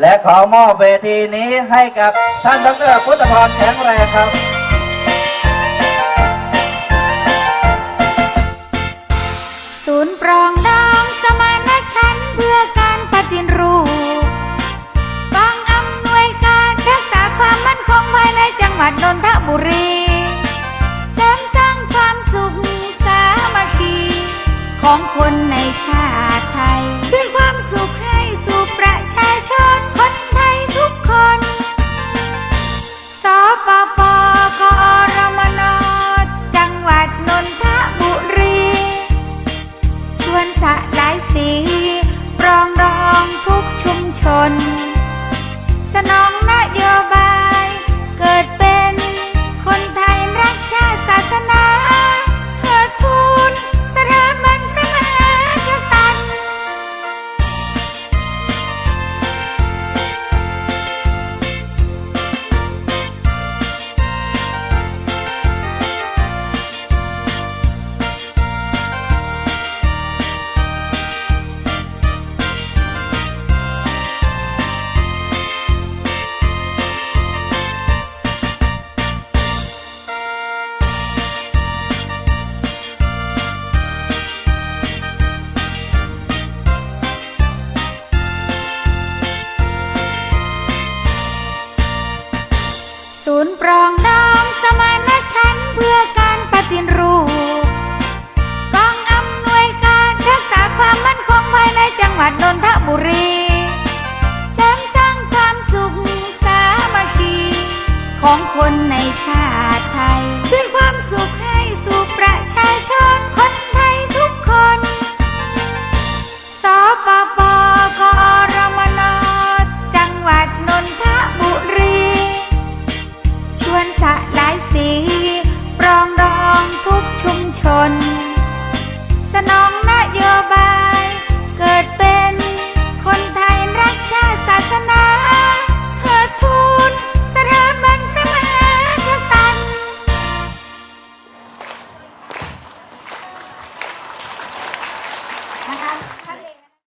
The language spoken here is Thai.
และขอมอบเวทีนี้ให้กับท่านดรพุทธพรแข็งแรงครับ ศูนย์ปรองดองสมานฉันเพื่อการปฏิรูปกองอำนวยการรักษาความมั่นคงภายในจังหวัดนนทบุรี see.